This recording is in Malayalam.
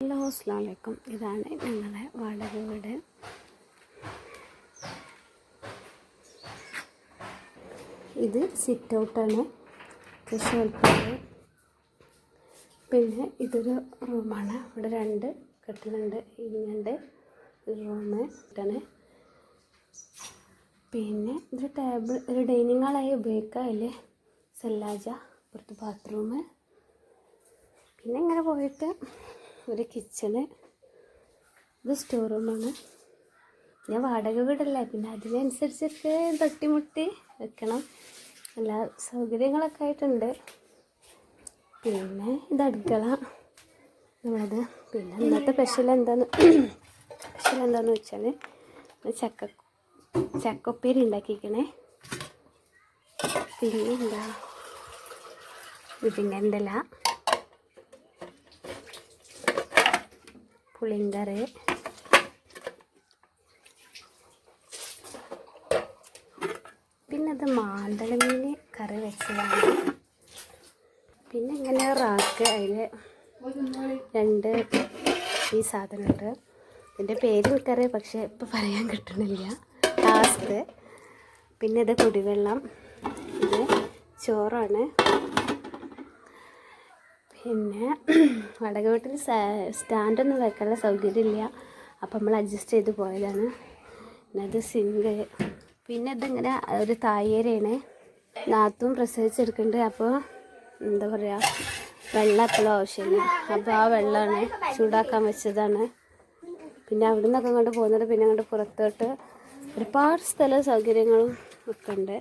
ഹലോ അസ്സാം വലൈക്കും ഇതാണ് ഞങ്ങളുടെ വാടക വീട്. ഇത് സിറ്റ് ഔട്ടാണ് തൃശ്ശൂർപ്പാട് പിന്നെ ഇതൊരു റൂമാണ് ഇവിടെ രണ്ട് കട്ടിലുണ്ട് ഒരു റൂമ് ഇതാണ്. പിന്നെ ഇതൊരു ടേബിൾ ഒരു ഡൈനിങ് ഹാളായി ഉപയോഗിക്കുക അതിൽ സെല്ലാജ പുറത്ത് ബാത്റൂം പിന്നെ ഇങ്ങനെ പോയിട്ട് ഒരു കിച്ചണ് ഇത് സ്റ്റോർ റൂമാണ് ഞാൻ വാടക വീടല്ലേ പിന്നെ അതിനനുസരിച്ചൊക്കെ തട്ടിമുട്ടി വെക്കണം. എല്ലാ സൗകര്യങ്ങളൊക്കെ ആയിട്ടുണ്ട്. പിന്നെ ഇത് അടുക്കള. നമ്മളത് പിന്നെ ഇന്നത്തെ സ്പെഷ്യൽ എന്താന്ന് സ്പെഷ്യൽ എന്താണെന്ന് വെച്ചാൽ ചക്ക ചക്കൊപ്പേരി ഉണ്ടാക്കിക്കണേ പിന്നെ എന്താ? ഇതിന്റെ ഇല പുളിങ്കറി പിന്നെ അത് മാന്തളമീൻ കറി വെച്ചതാണ്. പിന്നെ ഇങ്ങനെ റാക്ക് അതിൽ രണ്ട് ഈ സാധനമുണ്ട് ഇതിന്റെ പേര് എനിക്കറിയാം പക്ഷേ ഇപ്പം പറയാൻ കിട്ടണില്ല. ടാസ്ക് പിന്നെ ഇത് കുടിവെള്ളം. ഇത് ചോറാണ്. പിന്നെ വാടക വീട്ടിൽ സ്റ്റാൻഡൊന്നും വെക്കാനുള്ള സൗകര്യമില്ല. അപ്പം നമ്മൾ അഡ്ജസ്റ്റ് ചെയ്ത് പോയതാണ്. പിന്നെ അത് സിങ്ക്. പിന്നെ ഇതിങ്ങനെ ഒരു തായേരയാണ് നാത്തും പ്രസവിച്ചെടുക്കുന്നുണ്ട് അപ്പോൾ എന്താ പറയുക വെള്ളം എപ്പോഴും ആവശ്യമില്ല അപ്പോൾ ആ വെള്ളമാണ് ചൂടാക്കാൻ വെച്ചതാണ്. പിന്നെ അവിടെ നിന്നൊക്കെ അങ്ങോട്ട് പോകുന്നത്. പിന്നെ അങ്ങോട്ട് പുറത്തോട്ട് ഒരുപാട് സ്ഥല സൗകര്യങ്ങളും ഒക്കെ ഉണ്ട്.